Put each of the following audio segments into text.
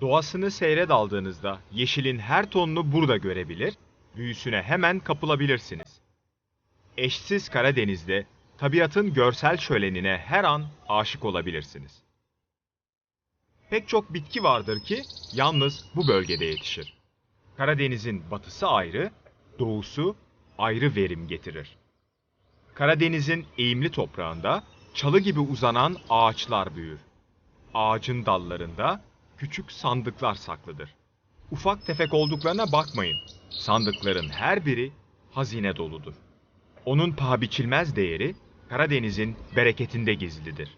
Doğasını seyre daldığınızda yeşilin her tonunu burada görebilir, büyüsüne hemen kapılabilirsiniz. Eşsiz Karadeniz'de tabiatın görsel şölenine her an aşık olabilirsiniz. Pek çok bitki vardır ki yalnız bu bölgede yetişir. Karadeniz'in batısı ayrı, doğusu ayrı verim getirir. Karadeniz'in eğimli toprağında çalı gibi uzanan ağaçlar büyür. Ağacın dallarında küçük sandıklar saklıdır. Ufak tefek olduklarına bakmayın. Sandıkların her biri hazine doludur. Onun paha biçilmez değeri Karadeniz'in bereketinde gizlidir.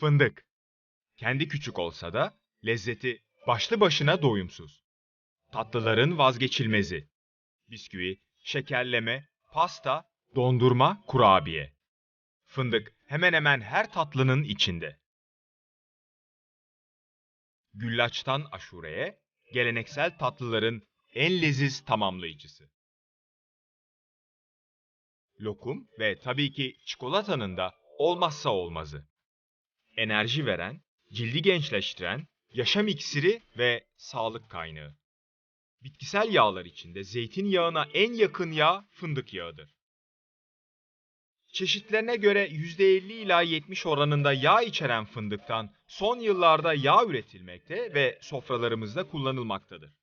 Fındık. Kendi küçük olsa da lezzeti başlı başına doyumsuz. Tatlıların vazgeçilmezi. Bisküvi, şekerleme, pasta, dondurma, kurabiye. Fındık hemen hemen her tatlının içinde. Güllaçtan aşureye, geleneksel tatlıların en leziz tamamlayıcısı. Lokum ve tabii ki çikolatanın da olmazsa olmazı enerji veren, cildi gençleştiren, yaşam iksiri ve sağlık kaynağı. Bitkisel yağlar içinde zeytinyağına en yakın yağ fındık yağıdır. Çeşitlerine göre %50 ila 70 oranında yağ içeren fındıktan son yıllarda yağ üretilmekte ve sofralarımızda kullanılmaktadır.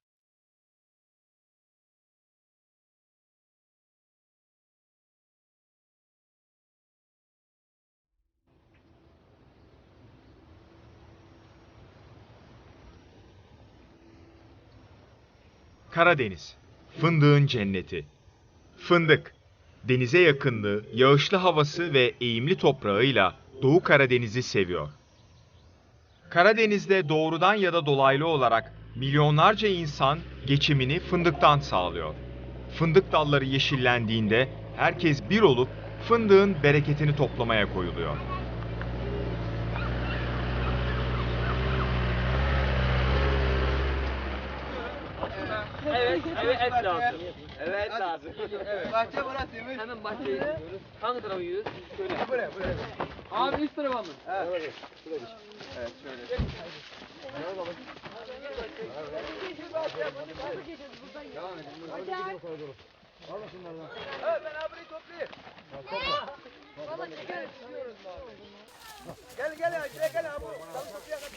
Karadeniz, fındığın cenneti. Fındık, denize yakınlığı, yağışlı havası ve eğimli toprağıyla Doğu Karadeniz'i seviyor. Karadeniz'de doğrudan ya da dolaylı olarak milyonlarca insan geçimini fındıktan sağlıyor. Fındık dalları yeşillendiğinde herkes bir olup fındığın bereketini toplamaya koyuluyor. Evet, evet et lazım. Evet lazım. Evet. Bahçe burasıymış. Hemen bahçeye gidiyoruz. Hangi tarafa gidiyoruz? Şöyle. Buraya buraya. Abi üst tarafa mı? Evet. Evet şöyle. Evet ben abiyi toplayayım. Gel gel ya gel gel abi. Tam toplayalım.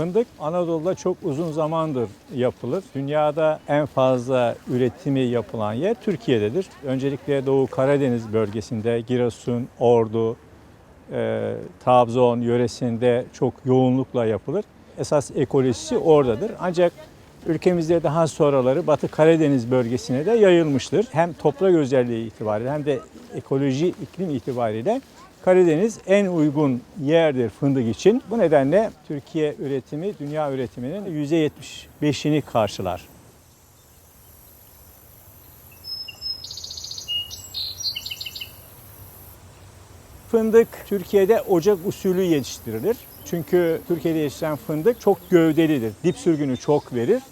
Fındık Anadolu'da çok uzun zamandır yapılır. Dünyada en fazla üretimi yapılan yer Türkiye'dedir. Öncelikle Doğu Karadeniz bölgesinde Giresun, Ordu, e, Trabzon yöresinde çok yoğunlukla yapılır. Esas ekolojisi oradadır. Ancak ülkemizde daha sonraları Batı Karadeniz bölgesine de yayılmıştır. Hem toprak özelliği itibariyle hem de ekoloji iklim itibariyle Karadeniz en uygun yerdir fındık için. Bu nedenle Türkiye üretimi dünya üretiminin %75'ini karşılar. Fındık Türkiye'de ocak usulü yetiştirilir. Çünkü Türkiye'de yetişen fındık çok gövdelidir. Dip sürgünü çok verir.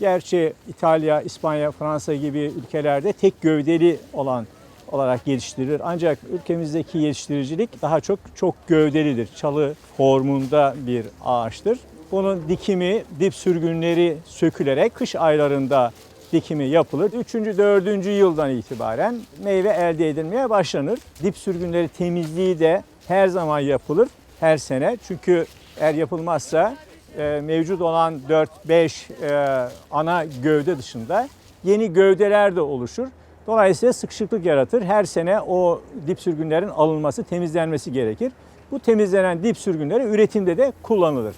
Gerçi İtalya, İspanya, Fransa gibi ülkelerde tek gövdeli olan olarak geliştirilir. Ancak ülkemizdeki yetiştiricilik daha çok çok gövdelidir. Çalı formunda bir ağaçtır. Bunun dikimi, dip sürgünleri sökülerek kış aylarında dikimi yapılır. Üçüncü, dördüncü yıldan itibaren meyve elde edilmeye başlanır. Dip sürgünleri temizliği de her zaman yapılır, her sene. Çünkü eğer yapılmazsa e, mevcut olan 4-5 e, ana gövde dışında yeni gövdeler de oluşur. Dolayısıyla sıkışıklık yaratır. Her sene o dip sürgünlerin alınması, temizlenmesi gerekir. Bu temizlenen dip sürgünleri üretimde de kullanılır.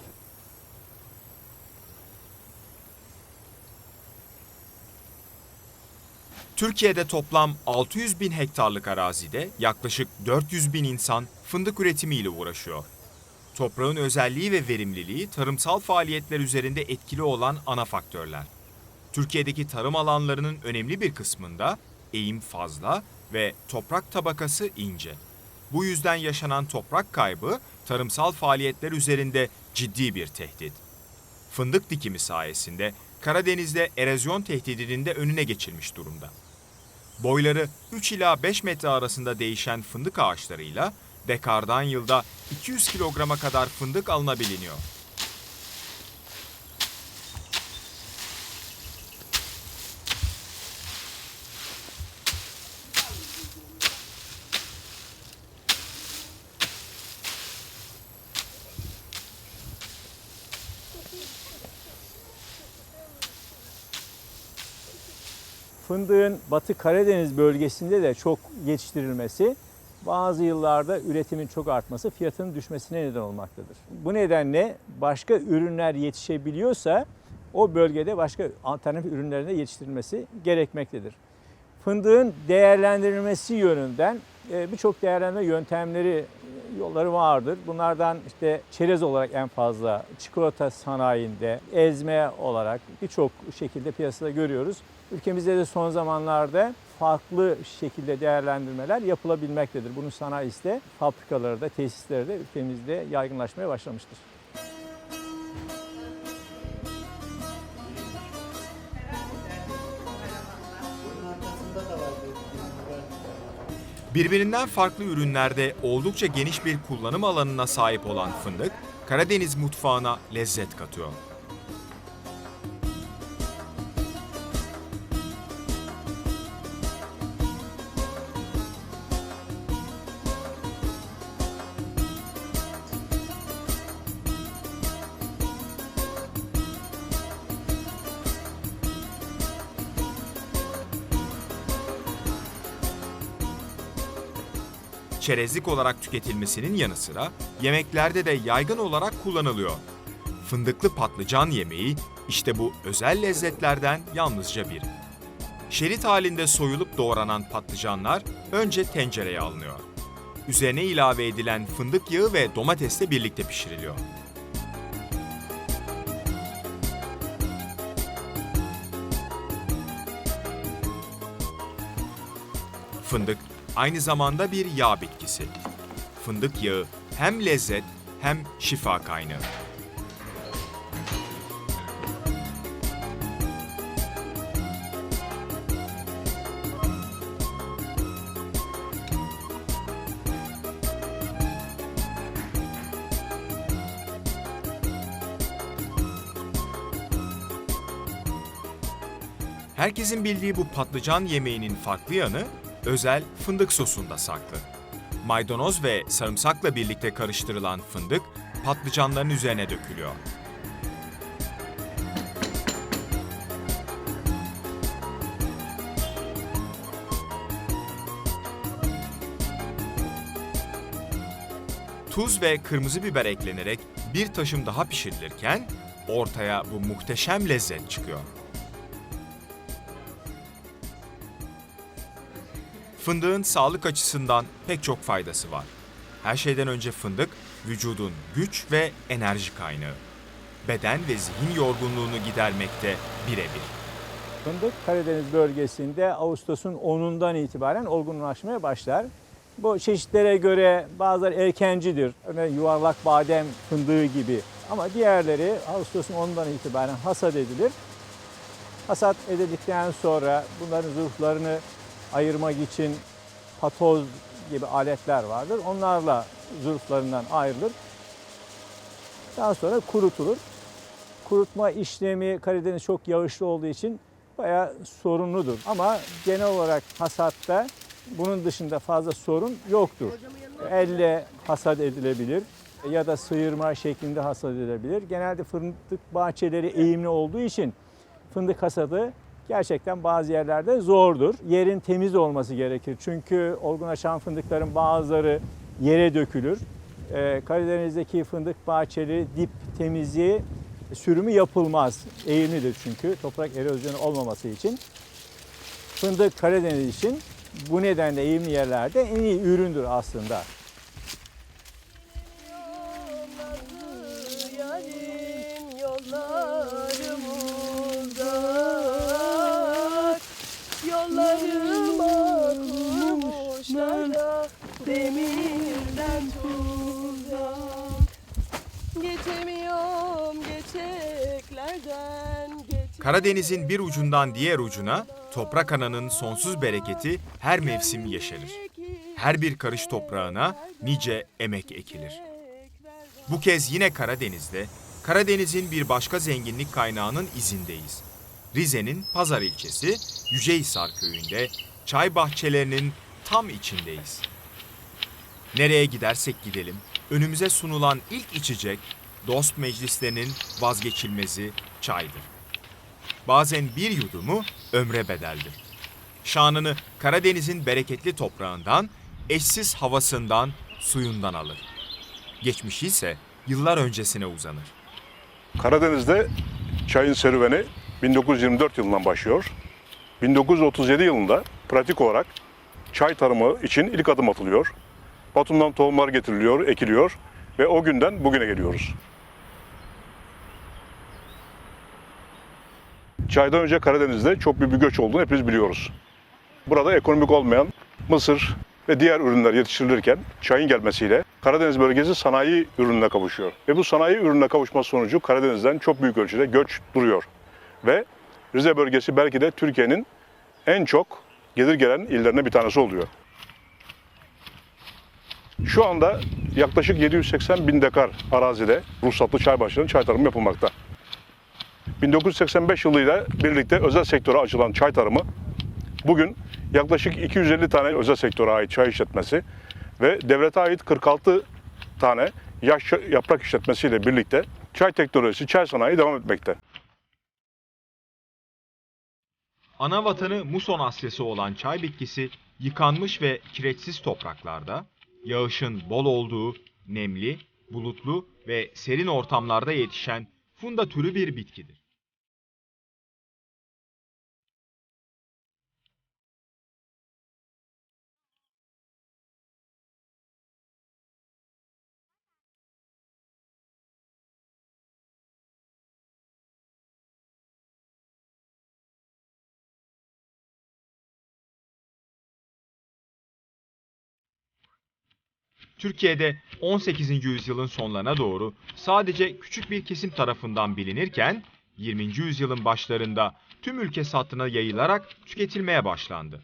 Türkiye'de toplam 600 bin hektarlık arazide yaklaşık 400 bin insan fındık üretimiyle uğraşıyor. Toprağın özelliği ve verimliliği tarımsal faaliyetler üzerinde etkili olan ana faktörler. Türkiye'deki tarım alanlarının önemli bir kısmında eğim fazla ve toprak tabakası ince. Bu yüzden yaşanan toprak kaybı tarımsal faaliyetler üzerinde ciddi bir tehdit. Fındık dikimi sayesinde Karadeniz'de erozyon tehdidinin de önüne geçilmiş durumda. Boyları 3 ila 5 metre arasında değişen fındık ağaçlarıyla dekardan yılda 200 kilograma kadar fındık alınabiliyor. Fındığın Batı Karadeniz bölgesinde de çok yetiştirilmesi bazı yıllarda üretimin çok artması fiyatının düşmesine neden olmaktadır. Bu nedenle başka ürünler yetişebiliyorsa o bölgede başka alternatif ürünlerin de yetiştirilmesi gerekmektedir. Fındığın değerlendirilmesi yönünden e, birçok değerlendirme yöntemleri, e, yolları vardır. Bunlardan işte çerez olarak en fazla, çikolata sanayinde, ezme olarak birçok şekilde piyasada görüyoruz. Ülkemizde de son zamanlarda farklı şekilde değerlendirmeler yapılabilmektedir. Bunun sanayisi de, fabrikaları da, tesisleri de ülkemizde yaygınlaşmaya başlamıştır. Birbirinden farklı ürünlerde oldukça geniş bir kullanım alanına sahip olan fındık, Karadeniz mutfağına lezzet katıyor. Çerezlik olarak tüketilmesinin yanı sıra yemeklerde de yaygın olarak kullanılıyor. Fındıklı patlıcan yemeği işte bu özel lezzetlerden yalnızca biri. Şerit halinde soyulup doğranan patlıcanlar önce tencereye alınıyor. Üzerine ilave edilen fındık yağı ve domatesle birlikte pişiriliyor. Fındık aynı zamanda bir yağ bitkisi. Fındık yağı hem lezzet hem şifa kaynağı. Herkesin bildiği bu patlıcan yemeğinin farklı yanı özel fındık sosunda saklı. Maydanoz ve sarımsakla birlikte karıştırılan fındık patlıcanların üzerine dökülüyor. Tuz ve kırmızı biber eklenerek bir taşım daha pişirilirken ortaya bu muhteşem lezzet çıkıyor. Fındığın sağlık açısından pek çok faydası var. Her şeyden önce fındık vücudun güç ve enerji kaynağı. Beden ve zihin yorgunluğunu gidermekte birebir. Fındık Karadeniz bölgesinde Ağustos'un 10'undan itibaren olgunlaşmaya başlar. Bu çeşitlere göre bazıları erkencidir. Örneğin yuvarlak badem fındığı gibi. Ama diğerleri Ağustos'un 10'undan itibaren hasat edilir. Hasat edildikten sonra bunların zırhlarını ayırmak için patoz gibi aletler vardır. Onlarla zırhlarından ayrılır. Daha sonra kurutulur. Kurutma işlemi Karadeniz çok yağışlı olduğu için bayağı sorunludur. Ama genel olarak hasatta bunun dışında fazla sorun yoktur. Elle hasat edilebilir ya da sıyırma şeklinde hasat edilebilir. Genelde fındık bahçeleri eğimli olduğu için fındık hasadı gerçekten bazı yerlerde zordur. Yerin temiz olması gerekir. Çünkü olgunlaşan fındıkların bazıları yere dökülür. Ee, Karadeniz'deki fındık bahçeleri dip temizliği sürümü yapılmaz. Eğimlidir çünkü toprak erozyonu olmaması için. Fındık Karadeniz için bu nedenle eğimli yerlerde en iyi üründür aslında. Yarim yollarım uzak Yollarıma kurmuşlar da demirden tuzak Geçemiyorum geçeklerden geç Karadeniz'in bir ucundan diğer ucuna toprak ananın sonsuz bereketi her mevsim yeşerir. Her bir karış toprağına nice emek ekilir. Bu kez yine Karadeniz'de, Karadeniz'in bir başka zenginlik kaynağının izindeyiz. Rize'nin Pazar ilçesi Yücehisar köyünde çay bahçelerinin tam içindeyiz. Nereye gidersek gidelim, önümüze sunulan ilk içecek dost meclislerinin vazgeçilmezi çaydır. Bazen bir yudumu ömre bedeldir. Şanını Karadeniz'in bereketli toprağından, eşsiz havasından, suyundan alır. Geçmişi ise yıllar öncesine uzanır. Karadeniz'de çayın serüveni 1924 yılından başlıyor. 1937 yılında pratik olarak çay tarımı için ilk adım atılıyor. Batum'dan tohumlar getiriliyor, ekiliyor ve o günden bugüne geliyoruz. Çaydan önce Karadeniz'de çok büyük bir göç olduğunu hepimiz biliyoruz. Burada ekonomik olmayan mısır ve diğer ürünler yetiştirilirken çayın gelmesiyle Karadeniz bölgesi sanayi ürününe kavuşuyor. Ve bu sanayi ürününe kavuşması sonucu Karadeniz'den çok büyük ölçüde göç duruyor. Ve Rize bölgesi belki de Türkiye'nin en çok gelir gelen illerine bir tanesi oluyor. Şu anda yaklaşık 780 bin dekar arazide ruhsatlı çay başlarının çay tarımı yapılmakta. 1985 yılıyla birlikte özel sektöre açılan çay tarımı bugün yaklaşık 250 tane özel sektöre ait çay işletmesi ve devlete ait 46 tane yaş yaprak işletmesiyle birlikte çay teknolojisi, çay sanayi devam etmekte. Ana vatanı muson Asyası olan çay bitkisi yıkanmış ve kireçsiz topraklarda, yağışın bol olduğu, nemli, bulutlu ve serin ortamlarda yetişen funda türü bir bitkidir. Türkiye'de 18. yüzyılın sonlarına doğru sadece küçük bir kesim tarafından bilinirken 20. yüzyılın başlarında tüm ülke sattına yayılarak tüketilmeye başlandı.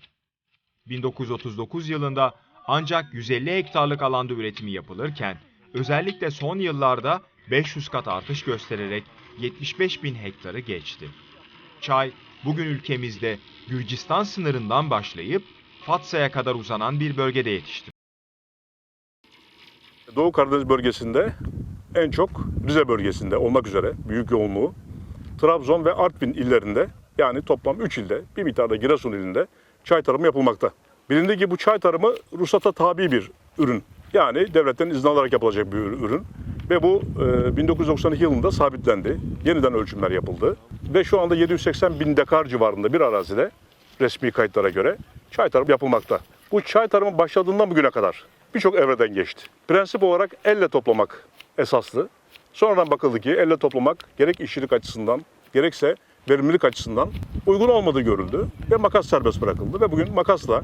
1939 yılında ancak 150 hektarlık alanda üretimi yapılırken özellikle son yıllarda 500 kat artış göstererek 75 bin hektarı geçti. Çay bugün ülkemizde Gürcistan sınırından başlayıp Fatsa'ya kadar uzanan bir bölgede yetişti. Doğu Karadeniz bölgesinde en çok Rize bölgesinde olmak üzere büyük yoğunluğu Trabzon ve Artvin illerinde yani toplam 3 ilde bir miktarda Giresun ilinde çay tarımı yapılmakta. Bilindiği gibi bu çay tarımı ruhsata tabi bir ürün. Yani devletten izin alarak yapılacak bir ürün. Ve bu e, 1992 yılında sabitlendi. Yeniden ölçümler yapıldı. Ve şu anda 780 bin dekar civarında bir arazide resmi kayıtlara göre çay tarımı yapılmakta. Bu çay tarımı başladığından bugüne kadar birçok evreden geçti. Prensip olarak elle toplamak esaslı. Sonradan bakıldı ki elle toplamak gerek işçilik açısından gerekse verimlilik açısından uygun olmadığı görüldü ve makas serbest bırakıldı ve bugün makasla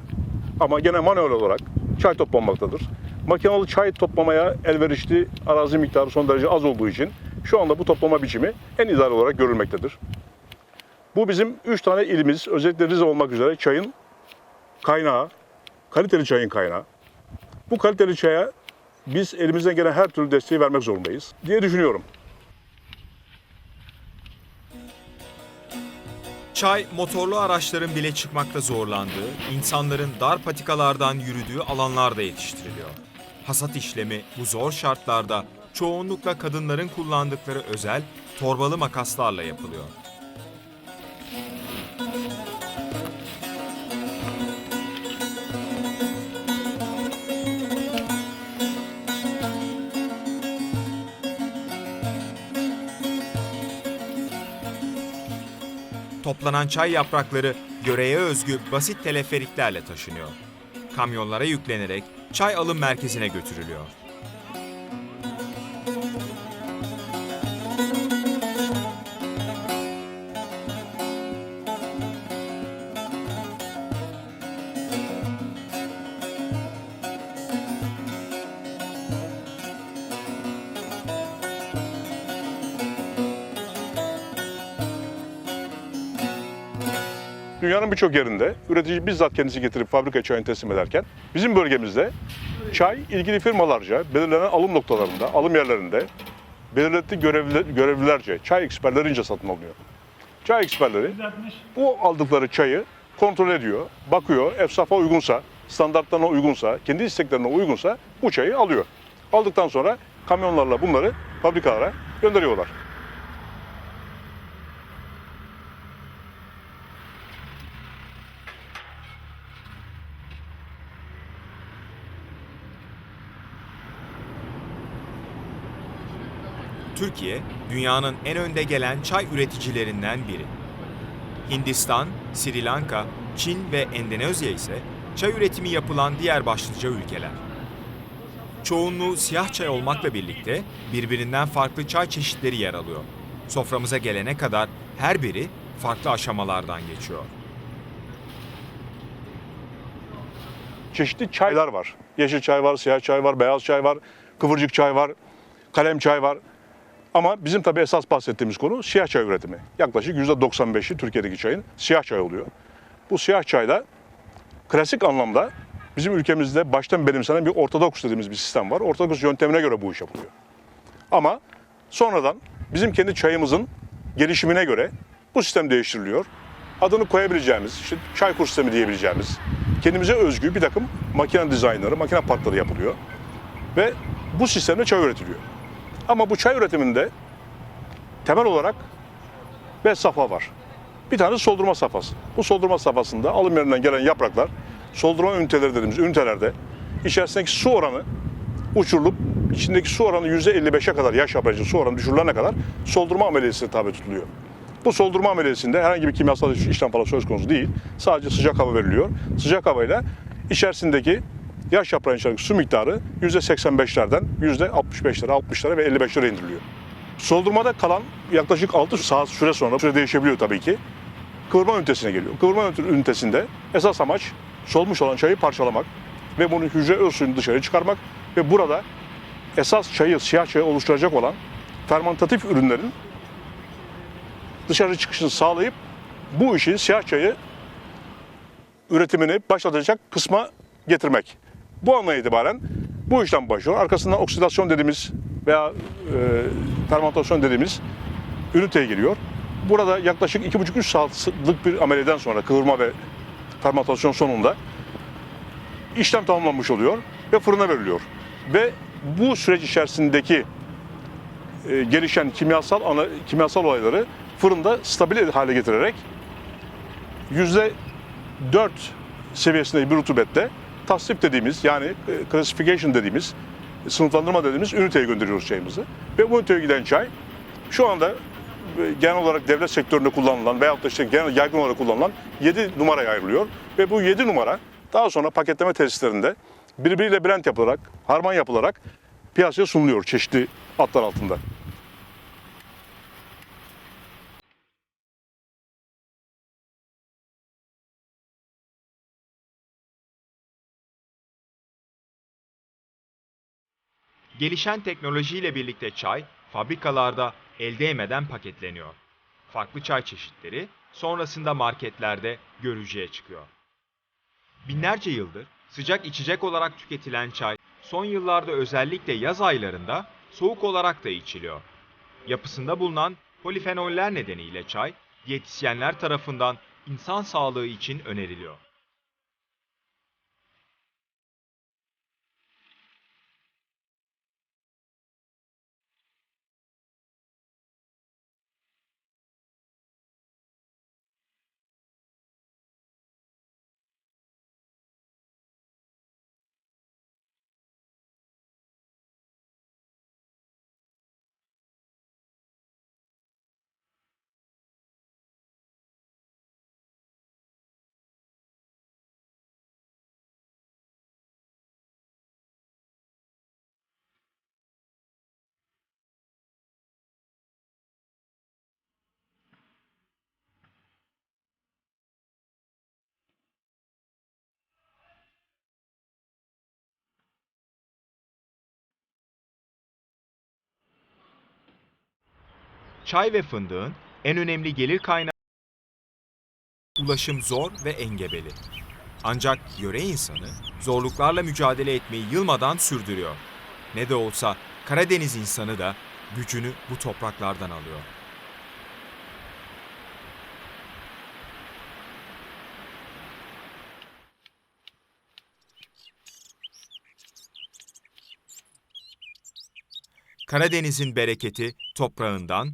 ama gene manuel olarak çay toplanmaktadır. Makinalı çay toplamaya elverişli arazi miktarı son derece az olduğu için şu anda bu toplama biçimi en ideal olarak görülmektedir. Bu bizim 3 tane ilimiz özellikle Rize olmak üzere çayın kaynağı, kaliteli çayın kaynağı. Bu kaliteli çaya biz elimizden gelen her türlü desteği vermek zorundayız diye düşünüyorum. Çay, motorlu araçların bile çıkmakta zorlandığı, insanların dar patikalardan yürüdüğü alanlarda yetiştiriliyor. Hasat işlemi bu zor şartlarda çoğunlukla kadınların kullandıkları özel torbalı makaslarla yapılıyor. Toplanan çay yaprakları yöreye özgü basit teleferiklerle taşınıyor. Kamyonlara yüklenerek çay alım merkezine götürülüyor. Dünyanın birçok yerinde üretici bizzat kendisi getirip fabrika çayını teslim ederken bizim bölgemizde çay ilgili firmalarca belirlenen alım noktalarında, alım yerlerinde belirlettiği görevli, görevlilerce, çay eksperlerince satın alınıyor. Çay eksperleri bu aldıkları çayı kontrol ediyor, bakıyor, efsafa uygunsa, standartlarına uygunsa, kendi isteklerine uygunsa bu çayı alıyor. Aldıktan sonra kamyonlarla bunları fabrikalara gönderiyorlar. Türkiye, dünyanın en önde gelen çay üreticilerinden biri. Hindistan, Sri Lanka, Çin ve Endonezya ise çay üretimi yapılan diğer başlıca ülkeler. Çoğunluğu siyah çay olmakla birlikte birbirinden farklı çay çeşitleri yer alıyor. Soframıza gelene kadar her biri farklı aşamalardan geçiyor. çeşitli çaylar var. Yeşil çay var, siyah çay var, beyaz çay var, kıvırcık çay var, kalem çay var. Ama bizim tabii esas bahsettiğimiz konu siyah çay üretimi. Yaklaşık %95'i Türkiye'deki çayın siyah çay oluyor. Bu siyah çayda klasik anlamda bizim ülkemizde baştan benimsenen bir ortodoks dediğimiz bir sistem var. Ortodoks yöntemine göre bu iş yapılıyor. Ama sonradan bizim kendi çayımızın gelişimine göre bu sistem değiştiriliyor. Adını koyabileceğimiz, işte çay kur sistemi diyebileceğimiz, kendimize özgü bir takım makine dizaynları, makine partları yapılıyor. Ve bu sistemde çay üretiliyor. Ama bu çay üretiminde temel olarak beş safha var. Bir tane soldurma safhası. Bu soldurma safhasında alım yerinden gelen yapraklar soldurma üniteleri dediğimiz ünitelerde içerisindeki su oranı uçurulup içindeki su oranı %55'e kadar yaş yapıcı su oranı düşürülene kadar soldurma ameliyesine tabi tutuluyor. Bu soldurma ameliyesinde herhangi bir kimyasal işlem falan söz konusu değil. Sadece sıcak hava veriliyor. Sıcak havayla içerisindeki yaş yaprağın su miktarı %85'lerden %65'lere, 60'lara ve 55'lere indiriliyor. Soldurmada kalan yaklaşık 6 saat süre sonra, süre değişebiliyor tabii ki, kıvırma ünitesine geliyor. Kıvırma ünitesinde esas amaç solmuş olan çayı parçalamak ve bunu hücre öz suyunu dışarı çıkarmak ve burada esas çayı, siyah çayı oluşturacak olan fermentatif ürünlerin dışarı çıkışını sağlayıp bu işi siyah çayı üretimini başlatacak kısma getirmek. Bu andan itibaren bu işlem başlıyor. Arkasından oksidasyon dediğimiz veya e, fermentasyon dediğimiz üniteye giriyor. Burada yaklaşık 2,5-3 saatlik bir ameliyeden sonra kıvırma ve fermentasyon sonunda işlem tamamlanmış oluyor ve fırına veriliyor. Ve bu süreç içerisindeki e, gelişen kimyasal ana, kimyasal olayları fırında stabil hale getirerek yüzde 4 seviyesinde bir rutubette tasnif dediğimiz yani e, classification dediğimiz sınıflandırma dediğimiz üniteye gönderiyoruz çayımızı. Ve bu üniteye giden çay şu anda e, genel olarak devlet sektöründe kullanılan veyahut da işte genel yaygın olarak kullanılan 7 numaraya ayrılıyor. Ve bu 7 numara daha sonra paketleme tesislerinde birbiriyle blend yapılarak, harman yapılarak piyasaya sunuluyor çeşitli atlar altında. Gelişen teknolojiyle birlikte çay fabrikalarda el değmeden paketleniyor. Farklı çay çeşitleri sonrasında marketlerde görücüye çıkıyor. Binlerce yıldır sıcak içecek olarak tüketilen çay son yıllarda özellikle yaz aylarında soğuk olarak da içiliyor. Yapısında bulunan polifenoller nedeniyle çay diyetisyenler tarafından insan sağlığı için öneriliyor. Çay ve fındığın en önemli gelir kaynağı ulaşım zor ve engebeli. Ancak yöre insanı zorluklarla mücadele etmeyi yılmadan sürdürüyor. Ne de olsa Karadeniz insanı da gücünü bu topraklardan alıyor. Karadeniz'in bereketi toprağından,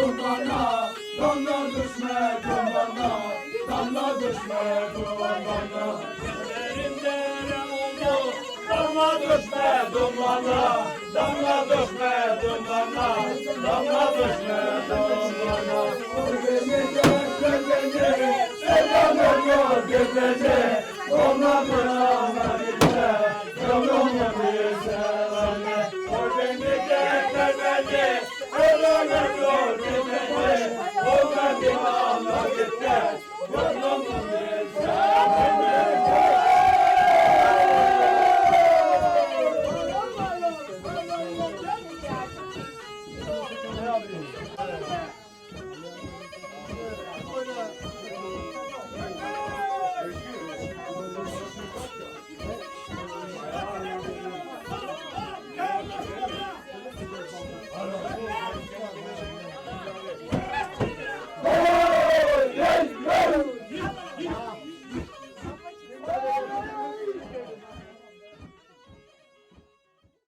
dumana Damla düşme dumana Damla düşme dumana Gözlerim oldu? Damla düşme dumana Damla düşme dumana Damla düşme dumana Gözlerim gözlerim Selam oluyor gözlerim Damla düşme bize Yolun bize Oy beni de temeli Selam oluyor